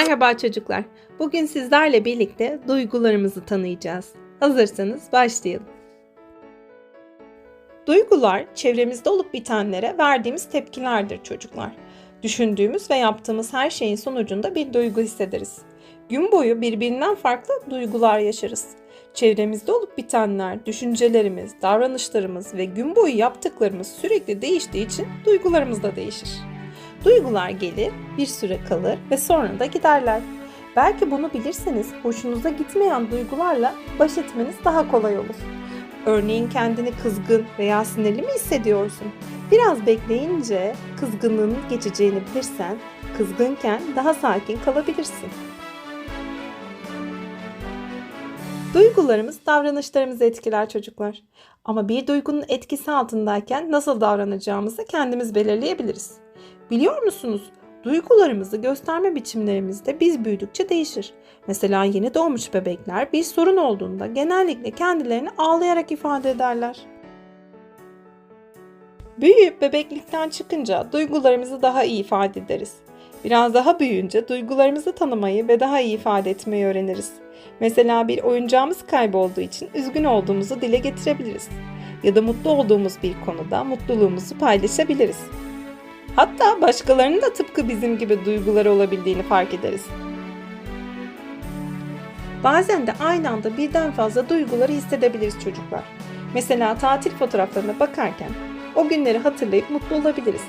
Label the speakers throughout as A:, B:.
A: Merhaba çocuklar. Bugün sizlerle birlikte duygularımızı tanıyacağız. Hazırsanız başlayalım. Duygular çevremizde olup bitenlere verdiğimiz tepkilerdir çocuklar. Düşündüğümüz ve yaptığımız her şeyin sonucunda bir duygu hissederiz. Gün boyu birbirinden farklı duygular yaşarız. Çevremizde olup bitenler, düşüncelerimiz, davranışlarımız ve gün boyu yaptıklarımız sürekli değiştiği için duygularımız da değişir. Duygular gelir, bir süre kalır ve sonra da giderler. Belki bunu bilirseniz hoşunuza gitmeyen duygularla baş etmeniz daha kolay olur. Örneğin kendini kızgın veya sinirli mi hissediyorsun? Biraz bekleyince kızgınlığının geçeceğini bilirsen kızgınken daha sakin kalabilirsin. Duygularımız davranışlarımızı etkiler çocuklar. Ama bir duygunun etkisi altındayken nasıl davranacağımızı kendimiz belirleyebiliriz. Biliyor musunuz? Duygularımızı gösterme biçimlerimiz de biz büyüdükçe değişir. Mesela yeni doğmuş bebekler bir sorun olduğunda genellikle kendilerini ağlayarak ifade ederler. Büyüyüp bebeklikten çıkınca duygularımızı daha iyi ifade ederiz. Biraz daha büyüyünce duygularımızı tanımayı ve daha iyi ifade etmeyi öğreniriz. Mesela bir oyuncağımız kaybolduğu için üzgün olduğumuzu dile getirebiliriz. Ya da mutlu olduğumuz bir konuda mutluluğumuzu paylaşabiliriz. Hatta başkalarının da tıpkı bizim gibi duyguları olabildiğini fark ederiz. Bazen de aynı anda birden fazla duyguları hissedebiliriz çocuklar. Mesela tatil fotoğraflarına bakarken o günleri hatırlayıp mutlu olabiliriz.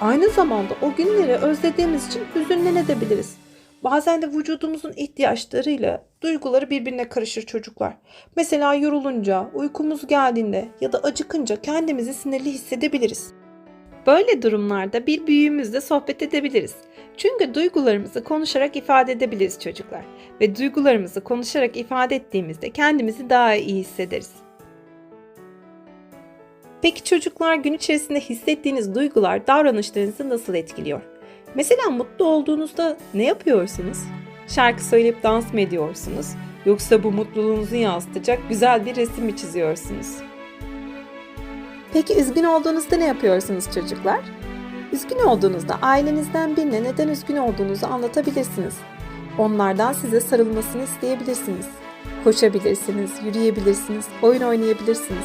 A: Aynı zamanda o günleri özlediğimiz için hüzünlenebiliriz. Bazen de vücudumuzun ihtiyaçlarıyla duyguları birbirine karışır çocuklar. Mesela yorulunca, uykumuz geldiğinde ya da acıkınca kendimizi sinirli hissedebiliriz. Böyle durumlarda bir büyüğümüzle sohbet edebiliriz. Çünkü duygularımızı konuşarak ifade edebiliriz çocuklar. Ve duygularımızı konuşarak ifade ettiğimizde kendimizi daha iyi hissederiz. Peki çocuklar gün içerisinde hissettiğiniz duygular davranışlarınızı nasıl etkiliyor? Mesela mutlu olduğunuzda ne yapıyorsunuz? Şarkı söyleyip dans mı ediyorsunuz? Yoksa bu mutluluğunuzu yansıtacak güzel bir resim mi çiziyorsunuz? Peki üzgün olduğunuzda ne yapıyorsunuz çocuklar? Üzgün olduğunuzda ailenizden birine neden üzgün olduğunuzu anlatabilirsiniz. Onlardan size sarılmasını isteyebilirsiniz. Koşabilirsiniz, yürüyebilirsiniz, oyun oynayabilirsiniz.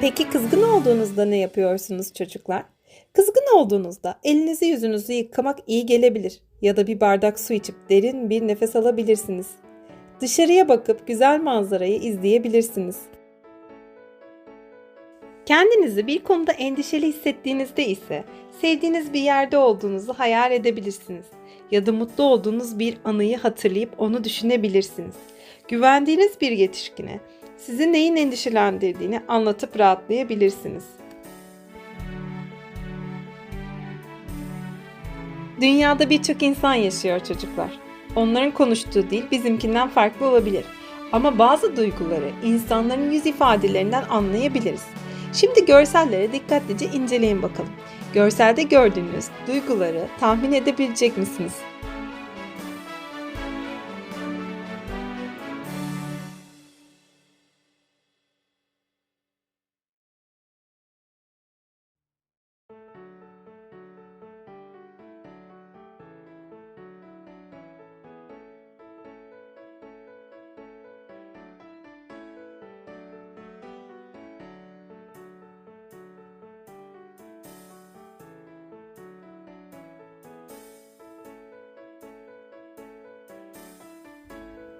A: Peki kızgın olduğunuzda ne yapıyorsunuz çocuklar? Kızgın olduğunuzda elinizi yüzünüzü yıkamak iyi gelebilir ya da bir bardak su içip derin bir nefes alabilirsiniz. Dışarıya bakıp güzel manzarayı izleyebilirsiniz. Kendinizi bir konuda endişeli hissettiğinizde ise sevdiğiniz bir yerde olduğunuzu hayal edebilirsiniz ya da mutlu olduğunuz bir anıyı hatırlayıp onu düşünebilirsiniz. Güvendiğiniz bir yetişkine sizi neyin endişelendirdiğini anlatıp rahatlayabilirsiniz. Dünyada birçok insan yaşıyor çocuklar. Onların konuştuğu dil bizimkinden farklı olabilir. Ama bazı duyguları insanların yüz ifadelerinden anlayabiliriz. Şimdi görsellere dikkatlice inceleyin bakalım. Görselde gördüğünüz duyguları tahmin edebilecek misiniz?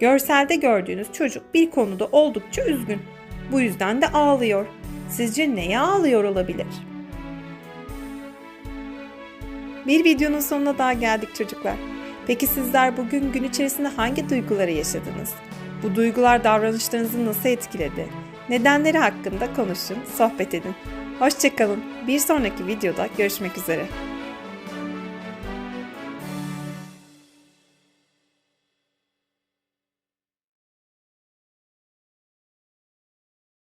A: Görselde gördüğünüz çocuk bir konuda oldukça üzgün. Bu yüzden de ağlıyor. Sizce neye ağlıyor olabilir? Bir videonun sonuna daha geldik çocuklar. Peki sizler bugün gün içerisinde hangi duyguları yaşadınız? Bu duygular davranışlarınızı nasıl etkiledi? Nedenleri hakkında konuşun, sohbet edin. Hoşçakalın. Bir sonraki videoda görüşmek üzere.